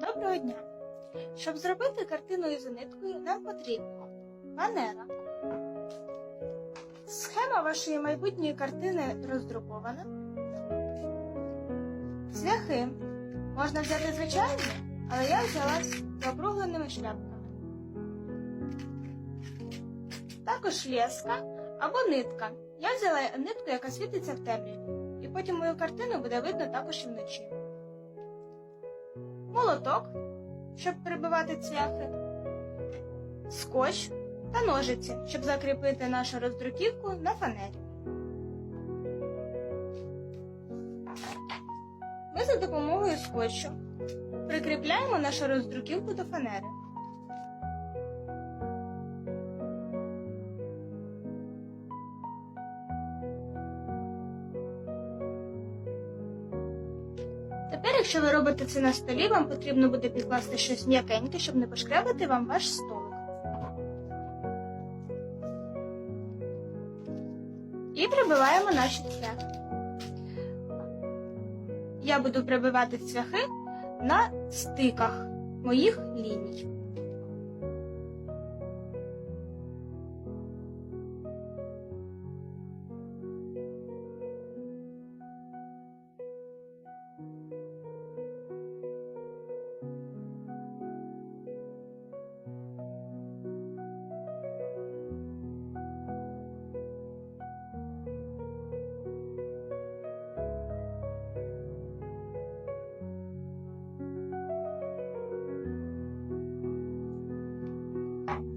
Доброго дня! Щоб зробити картину із ниткою, нам потрібно фанера. Схема вашої майбутньої картини роздрукована. Цвяхи. Можна взяти звичайні, але я взяла з округленими шляпками. Також леска або нитка. Я взяла нитку, яка світиться в темряві, і потім мою картину буде видно також і вночі. Молоток, щоб прибивати цвяхи, скотч та ножиці, щоб закріпити нашу роздруківку на фанері. Ми за допомогою скотчу прикріпляємо нашу роздруківку до фанери. Тепер, якщо ви робите це на столі, вам потрібно буде підкласти щось м'якеньке, щоб не пошкрябати вам ваш столик. І прибиваємо наші цвяхи. Я буду прибивати цвяхи на стиках моїх ліній.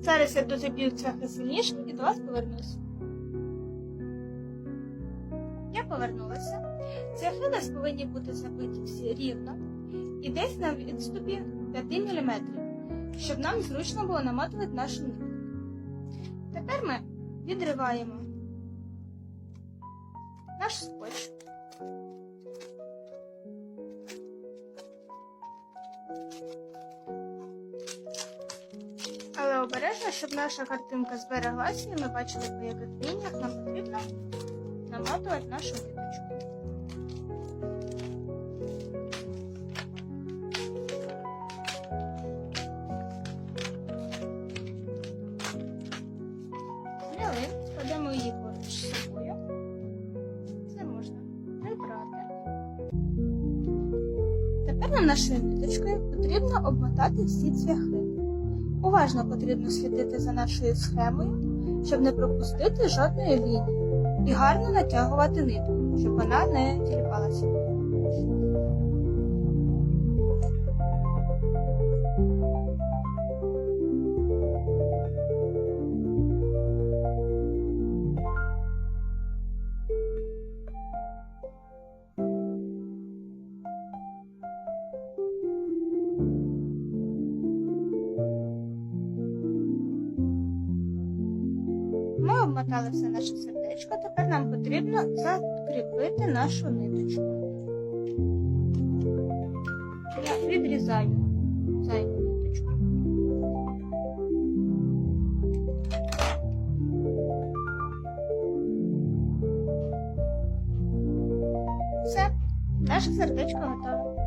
Зараз я дозаб'ю цвяхи сильніше і до вас повернусь. Я повернулася. Цвяхи у нас повинні бути забиті всі рівно і десь на відступі 5 мм, щоб нам зручно було намотувати нашу нитку. Тепер ми відриваємо наш скотч. Обережно, щоб наша картинка збереглася, і ми бачили, по яких лініях нам потрібно наматувати нашу ниточку. Зняли, складемо її поруч з собою. Це можна прибрати. Тепер нам нашою ниточкою потрібно обмотати всі цвяхи. Уважно потрібно слідити за нашою схемою, щоб не пропустити жодної лінії, і гарно натягувати нитку, щоб вона не тіліпалася. Ми обмотали все наше сердечко, тепер нам потрібно закріпити нашу ниточку. Я відрізаю зайву ниточку. Все, наше сердечко готове.